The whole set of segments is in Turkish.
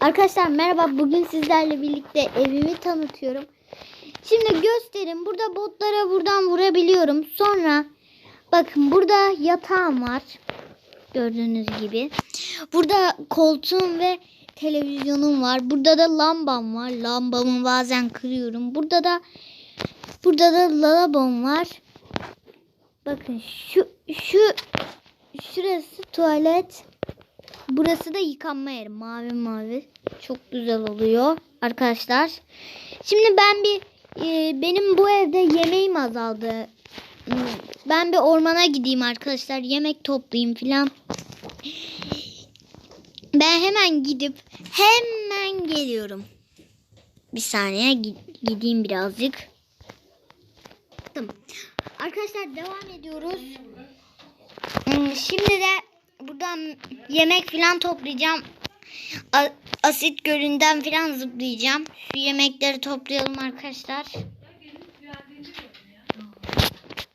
Arkadaşlar merhaba. Bugün sizlerle birlikte evimi tanıtıyorum. Şimdi gösterin. Burada botlara buradan vurabiliyorum. Sonra bakın burada yatağım var. Gördüğünüz gibi. Burada koltuğum ve televizyonum var. Burada da lambam var. Lambamı bazen kırıyorum. Burada da burada da lavabom var. Bakın şu şu şurası tuvalet. Burası da yıkanma yeri. Mavi mavi. Çok güzel oluyor arkadaşlar. Şimdi ben bir e, benim bu evde yemeğim azaldı. Ben bir ormana gideyim arkadaşlar. Yemek toplayayım filan. Ben hemen gidip hemen geliyorum. Bir saniye gi- gideyim birazcık. Arkadaşlar devam ediyoruz. Hmm, Şimdi de buradan yemek falan toplayacağım. A- Asit gölünden falan zıplayacağım. Şu yemekleri toplayalım arkadaşlar.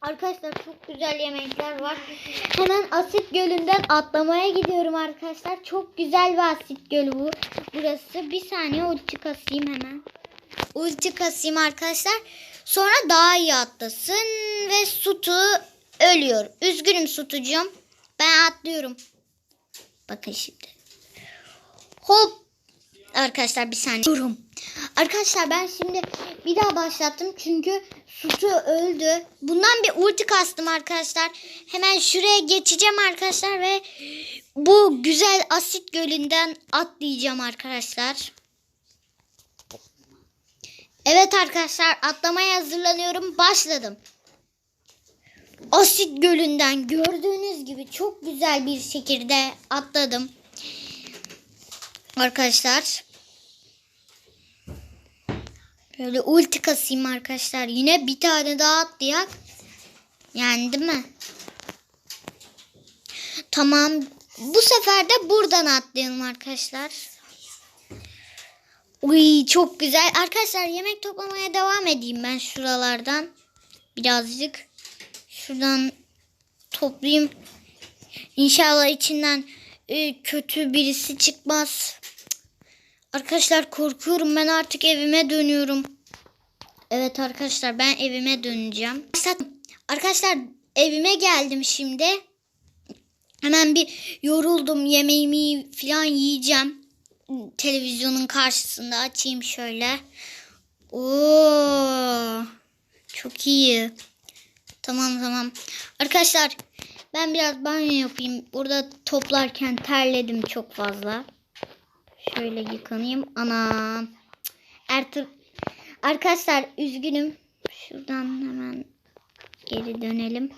Arkadaşlar çok güzel yemekler var. Hemen asit gölünden atlamaya gidiyorum arkadaşlar. Çok güzel bir asit gölü bu. Burası. Bir saniye ulti kasayım hemen. Ulti kasayım arkadaşlar. Sonra daha iyi atlasın ve Sutu ölüyor. Üzgünüm Sutucuğum. Ben atlıyorum. Bakın şimdi. Hop. Arkadaşlar bir saniye. Durum. Arkadaşlar ben şimdi bir daha başlattım çünkü Sutu öldü. Bundan bir ulti kastım arkadaşlar. Hemen şuraya geçeceğim arkadaşlar ve bu güzel asit gölünden atlayacağım arkadaşlar. Evet arkadaşlar atlamaya hazırlanıyorum. Başladım. Asit gölünden gördüğünüz gibi çok güzel bir şekilde atladım. Arkadaşlar. Böyle ulti kasayım arkadaşlar. Yine bir tane daha atlayak. Yani değil mi? Tamam. Bu sefer de buradan atlayalım arkadaşlar. Uy çok güzel. Arkadaşlar yemek toplamaya devam edeyim ben şuralardan. Birazcık. Şuradan toplayayım. İnşallah içinden e, kötü birisi çıkmaz. Arkadaşlar korkuyorum. Ben artık evime dönüyorum. Evet arkadaşlar ben evime döneceğim. Arkadaşlar evime geldim şimdi. Hemen bir yoruldum. Yemeğimi falan yiyeceğim. Televizyonun karşısında açayım şöyle. Oo, çok iyi. Tamam tamam. Arkadaşlar ben biraz banyo yapayım. Burada toplarken terledim çok fazla. Şöyle yıkanayım. Ana. Ertuğ Arkadaşlar üzgünüm. Şuradan hemen geri dönelim.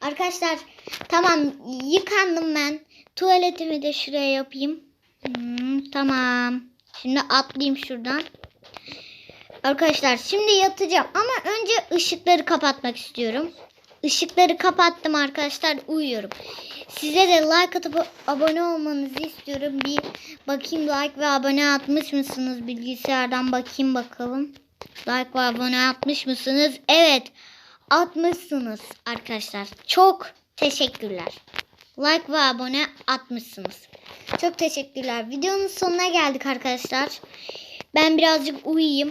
Arkadaşlar tamam yıkandım ben. Tuvaletimi de şuraya yapayım. Hmm, tamam. Şimdi atlayayım şuradan. Arkadaşlar şimdi yatacağım ama önce ışıkları kapatmak istiyorum. Işıkları kapattım arkadaşlar uyuyorum. Size de like atıp abone olmanızı istiyorum. Bir bakayım like ve abone atmış mısınız bilgisayardan bakayım bakalım. Like ve abone atmış mısınız? Evet atmışsınız arkadaşlar. Çok teşekkürler. Like ve abone atmışsınız. Çok teşekkürler. Videonun sonuna geldik arkadaşlar. Ben birazcık uyuyayım.